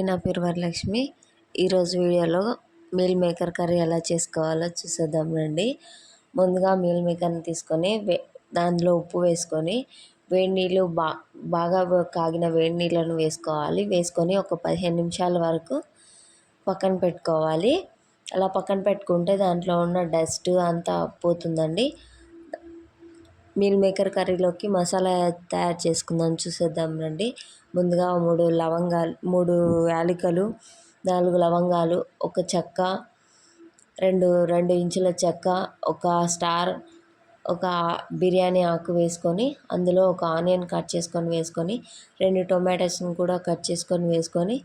అండి నా పేరు వరలక్ష్మి. ఈరోజు వీడియోలో మీల్ మేకర్ కర్రీ ఎలా చేసుకోవాలో చూసేద్దాం రండి. ముందుగా మీల్ మేకర్ని తీసుకొని దానిలో ఉప్పు వేసుకొని వేడి నీళ్ళు బా బాగా కాగిన వేడి నీళ్ళను వేసుకోవాలి. వేసుకొని ఒక పదిహేను నిమిషాల వరకు పక్కన పెట్టుకోవాలి. అలా పక్కన పెట్టుకుంటే దాంట్లో ఉన్న డస్ట్ అంతా పోతుందండి. మీల్ మేకర్ కర్రీలోకి మసాలా తయారు చేసుకుందాం చూసేద్దాం రండి. ముందుగా మూడు లవంగాలు మూడు యాలకులు నాలుగు లవంగాలు ఒక చెక్క రెండు రెండు ఇంచుల చెక్క ఒక స్టార్ ఒక బిర్యానీ ఆకు వేసుకొని అందులో ఒక ఆనియన్ కట్ చేసుకొని వేసుకొని రెండు టొమాటోస్ని కూడా కట్ చేసుకొని వేసుకొని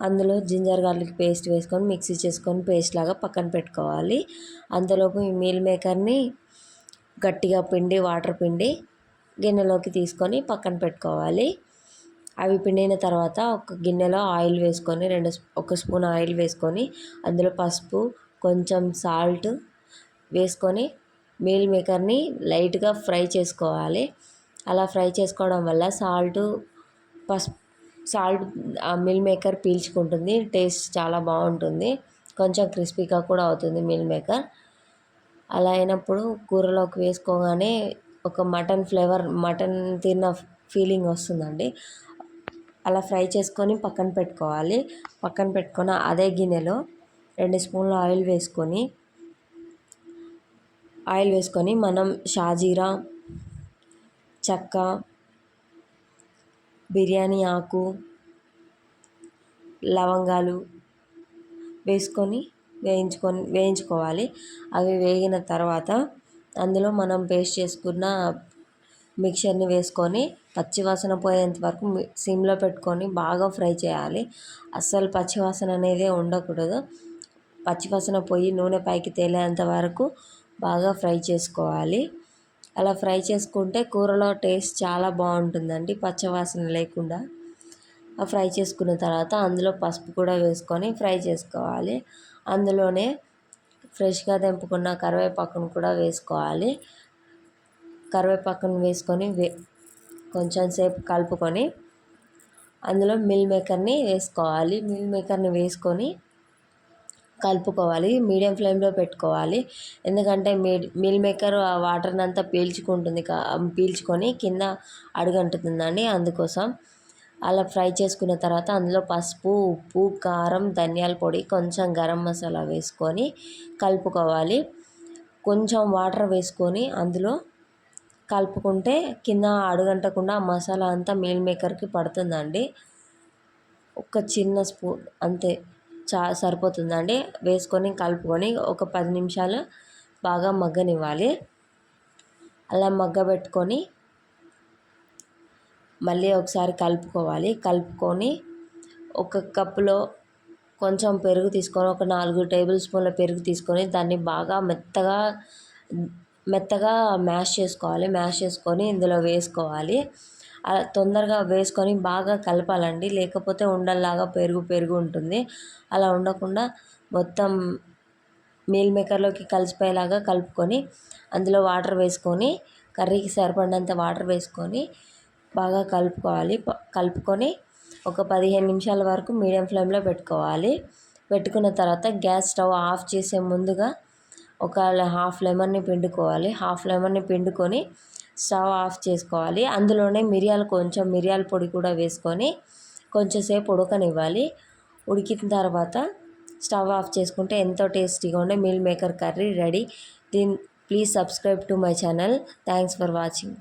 అందులో జింజర్ గార్లిక్ పేస్ట్ వేసుకొని మిక్సీ చేసుకొని పేస్ట్ లాగా పక్కన పెట్టుకోవాలి. అంతలోపు ఈ మీల్ మేకర్ని గట్టిగా పిండి వాటర్ పిండి గిన్నెలోకి తీసుకొని పక్కన పెట్టుకోవాలి. అవి పిండిన తర్వాత ఒక గిన్నెలో ఆయిల్ వేసుకొని రెండు ఒక స్పూన్ ఆయిల్ వేసుకొని అందులో పసుపు కొంచెం సాల్ట్ వేసుకొని మీల్ మేకర్ని లైట్గా ఫ్రై చేసుకోవాలి. అలా ఫ్రై చేసుకోవడం వల్ల సాల్ట్ పసుపు సాల్ట్ ఆ మిల్ మేకర్ పీల్చుకుంటుంది టేస్ట్ చాలా బాగుంటుంది. కొంచెం క్రిస్పీగా కూడా అవుతుంది మిల్ మేకర్. అలా అయినప్పుడు కూరలోకి వేసుకోగానే ఒక మటన్ ఫ్లేవర్ మటన్ తిన్న ఫీలింగ్ వస్తుందండి. అలా ఫ్రై చేసుకొని పక్కన పెట్టుకోవాలి. పక్కన పెట్టుకొని అదే గిన్నెలో రెండు స్పూన్ల ఆయిల్ వేసుకొని ఆయిల్ వేసుకొని మనం షాజీరా చెక్క బిర్యానీ ఆకు లవంగాలు వేసుకొని వేయించుకొని వేయించుకోవాలి. అవి వేగిన తర్వాత అందులో మనం పేస్ట్ చేసుకున్న మిక్చర్ని వేసుకొని పచ్చివాసన పోయేంత వరకు సిమ్లో పెట్టుకొని బాగా ఫ్రై చేయాలి. అస్సలు పచ్చివాసన అనేది ఉండకూడదు. పచ్చివాసన పోయి నూనె పైకి తేలేంత వరకు బాగా ఫ్రై చేసుకోవాలి. అలా ఫ్రై చేసుకుంటే కూరలో టేస్ట్ చాలా బాగుంటుందండి పచ్చవాసన లేకుండా. ఫ్రై చేసుకున్న తర్వాత అందులో పసుపు కూడా వేసుకొని ఫ్రై చేసుకోవాలి. అందులోనే ఫ్రెష్గా తెంపుకున్న కరివేపాకును కూడా వేసుకోవాలి. కరివేపాకును వేసుకొని వే కొంచెం సేపు కలుపుకొని అందులో మిల్ మేకర్ని వేసుకోవాలి. మిల్ మేకర్ని వేసుకొని కలుపుకోవాలి. మీడియం ఫ్లేమ్లో పెట్టుకోవాలి. ఎందుకంటే మీ మిల్ మేకర్ ఆ వాటర్ని అంతా పీల్చుకుంటుంది పీల్చుకొని కింద అడుగంటుతుందండి అందుకోసం. అలా ఫ్రై చేసుకున్న తర్వాత అందులో పసుపు ఉప్పు కారం ధనియాల పొడి కొంచెం గరం మసాలా వేసుకొని కలుపుకోవాలి. కొంచెం వాటర్ వేసుకొని అందులో కలుపుకుంటే కింద అడుగంటకుండా మసాలా అంతా మీల్ మేకర్కి పడుతుందండి. ఒక చిన్న స్పూన్ అంతే చా సరిపోతుందండి. వేసుకొని కలుపుకొని ఒక పది నిమిషాలు బాగా మగ్గనివ్వాలి. అలా మగ్గబెట్టుకొని మళ్ళీ ఒకసారి కలుపుకోవాలి. కలుపుకొని ఒక కప్పులో కొంచెం పెరుగు తీసుకొని ఒక నాలుగు టేబుల్ స్పూన్ల పెరుగు తీసుకొని దాన్ని బాగా మెత్తగా మెత్తగా మ్యాష్ చేసుకోవాలి. మ్యాష్ చేసుకొని ఇందులో వేసుకోవాలి. అలా తొందరగా వేసుకొని బాగా కలపాలండి. లేకపోతే ఉండల్లాగా పెరుగు పెరుగు ఉంటుంది. అలా ఉండకుండా మొత్తం మీల్ మేకర్లోకి కలిసిపోయేలాగా కలుపుకొని అందులో వాటర్ వేసుకొని కర్రీకి సరిపడినంత వాటర్ వేసుకొని బాగా కలుపుకోవాలి. కలుపుకొని ఒక పదిహేను నిమిషాల వరకు మీడియం ఫ్లేమ్లో పెట్టుకోవాలి. పెట్టుకున్న తర్వాత గ్యాస్ స్టవ్ ఆఫ్ చేసే ముందుగా ఒక హాఫ్ లెమన్ని పిండుకోవాలి. హాఫ్ లెమన్ని పిండుకొని స్టవ్ ఆఫ్ చేసుకోవాలి. అందులోనే మిరియాలు కొంచెం మిరియాల పొడి కూడా వేసుకొని కొంచెంసేపు ఉడకనివ్వాలి. ఉడికిన తర్వాత స్టవ్ ఆఫ్ చేసుకుంటే ఎంతో టేస్టీగా ఉండే మీల్ మేకర్ కర్రీ రెడీ. దీని please subscribe to my channel. Thanks for watching.